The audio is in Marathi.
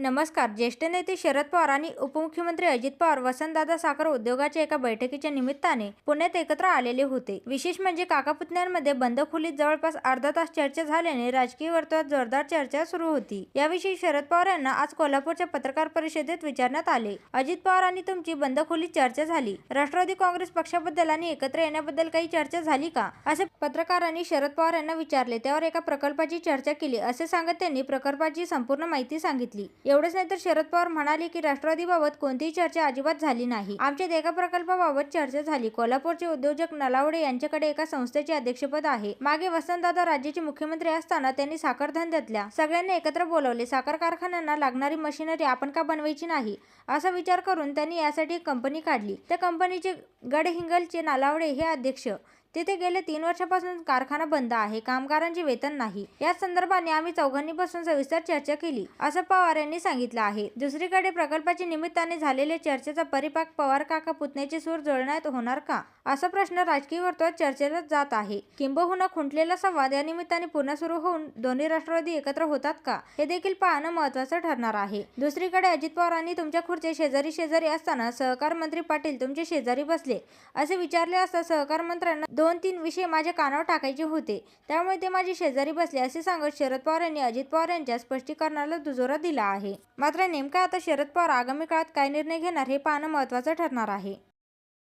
नमस्कार ज्येष्ठ नेते शरद पवार आणि उपमुख्यमंत्री अजित पवार वसंतदादा साखर उद्योगाच्या एका बैठकीच्या निमित्ताने पुण्यात एकत्र आलेले होते. विशेष म्हणजे काकापुतण्यांमध्ये बंद खोलीत जवळपास अर्धा तास चर्चा झाल्याने राजकीय वर्तुळात जोरदार चर्चा सुरू होती. याविषयी शरद पवार यांना आज कोल्हापूरच्या पत्रकार परिषदेत विचारण्यात आले. अजित पवार आणि तुमची बंद खोलीत चर्चा झाली. राष्ट्रवादी काँग्रेस पक्षाबद्दल आणि एकत्र येण्याबद्दल काही चर्चा झाली का? असे पत्रकारांनी शरद पवार यांना विचारले. त्यावर एका प्रकल्पाची चर्चा केली. असे सांगत त्यांनी प्रकल्पाची संपूर्ण माहिती सांगितली. एवढंच नाही तर शरद पवार म्हणाले की राष्ट्रवादीबाबत कोणतीही चर्चा अजिबात झाली नाही. आमच्या देगा प्रकल्पाबाबत चर्चा झाली. कोल्हापूरचे उद्योजक नलावडे यांच्याकडे एका संस्थेचे अध्यक्षपद आहे. मागे वसंतदादा राज्याचे मुख्यमंत्री असताना त्यांनी साखर धंद्यातल्या सगळ्यांनी एकत्र बोलवले. साखर कारखान्यांना लागणारी मशिनरी आपण का बनवायची नाही? असा विचार करून त्यांनी यासाठी एक कंपनी काढली. त्या कंपनीचे गडहिंगलचे नालावडे हे अध्यक्ष तिथे गेले तीन वर्षापासून कारखाना बंद आहे कामगारांचे वेतन नाही. या संदर्भाने आम्ही चौघांनी बसून सविस्तर चर्चा केली असं पवार यांनी सांगितलं आहे. दुसरीकडे प्रकल्पाच्या निमित्ताने झालेल्या चर्चेचा परिपाक पवार काका पुतण्याचे सूर जुळण्यात होणार का असा प्रश्न राजकीय वर्तुळात चर्चेला जात आहे. किंबहुना खुंटलेला संवाद या निमित्ताने पुन्हा सुरू होऊन दोन्ही राष्ट्रवादी एकत्र होतात का हे देखील पाहणं महत्वाचं ठरणार आहे. दुसरीकडे अजित पवारांनी तुमच्या खुर्चे शेजारी शेजारी असताना सहकार मंत्री पाटील तुमचे शेजारी बसले असे विचारले असता सहकार मंत्र्यांना दोन तीन विषय माझ्या कानावर टाकायचे होते. त्यामुळे ते माझे शेजारी बसले असे सांगत शरद पवार यांनी अजित पवार यांच्या स्पष्टीकरणाला दुजोरा दिला आहे. मात्र नेमका आता शरद पवार आगामी काळात काय निर्णय घेणार हे पाहणं महत्वाचं ठरणार आहे.